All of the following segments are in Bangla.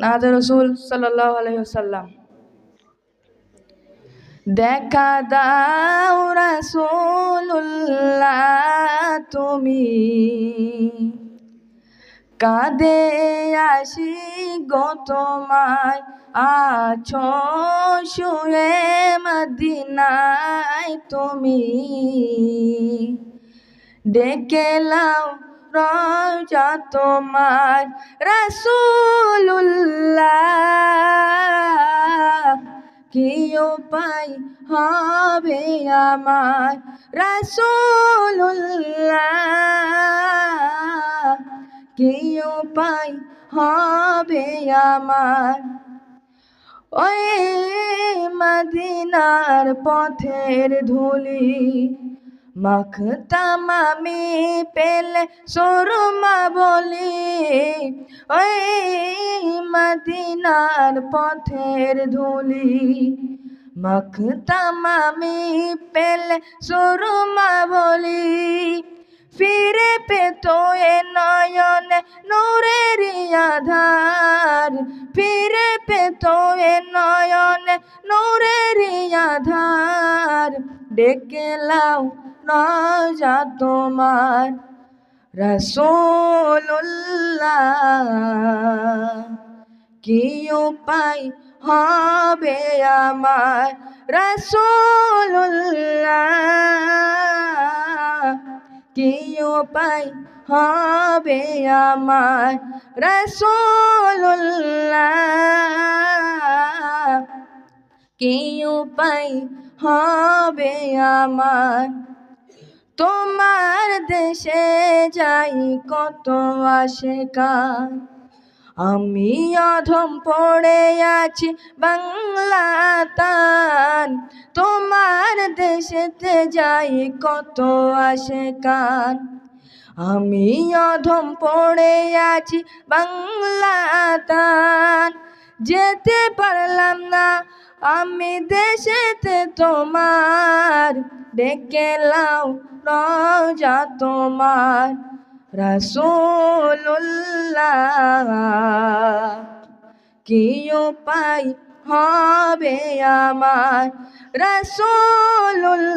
নাজ রসুল সাল্লাহ আলহিহাল্লাম দেখা দাও রাসূলুল্লাহ তুমি। কাঁদে আসি গো তোমায়, আছো শুয়ে মদিনায় তুমি। ডেকে লাও রজা তোমার রাসূলুল্লাহ। কি উপায় হবে আমার রাসূলুল্লাহ। কি উপায় হবে আমার। ওই মদিনার পথের ধুলি মাখতাম আমি পেলে সুরমা বলি, ওই মদিনার পথের ধুলি। মাখতাম আমি পেলে সুরমা বলি, ফিরে পেত এ নয়নে নূরের আধার। ফিরে পেত এ নয়নে নূরের আধার। ডেকে লাও রাজা তোমার রসোল্লাহ কি উপায় হবে আমার রসোল্লাহ কি উপায় হবে আমার রসোল্লাহ কি উপায় হবে আমার তোমার দেশে যাই কত আসে কার আমি অধম পড়ে আছি বাংলা তান তোমার দেশেতে যাই কত আসে কান আমি অধম পড়ে আছি বাংলা তান যেতে পারলাম না আমি দেশেতে তোমার। ডেকে লাও রজা তোমার রসুল্লাহ কি উপায় হবে আমার রসুল্লাহ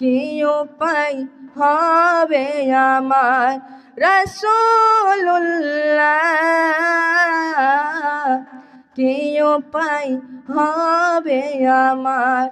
কি উপায় হবে আমার রসুল্লাহ কি উপায় হবে আমার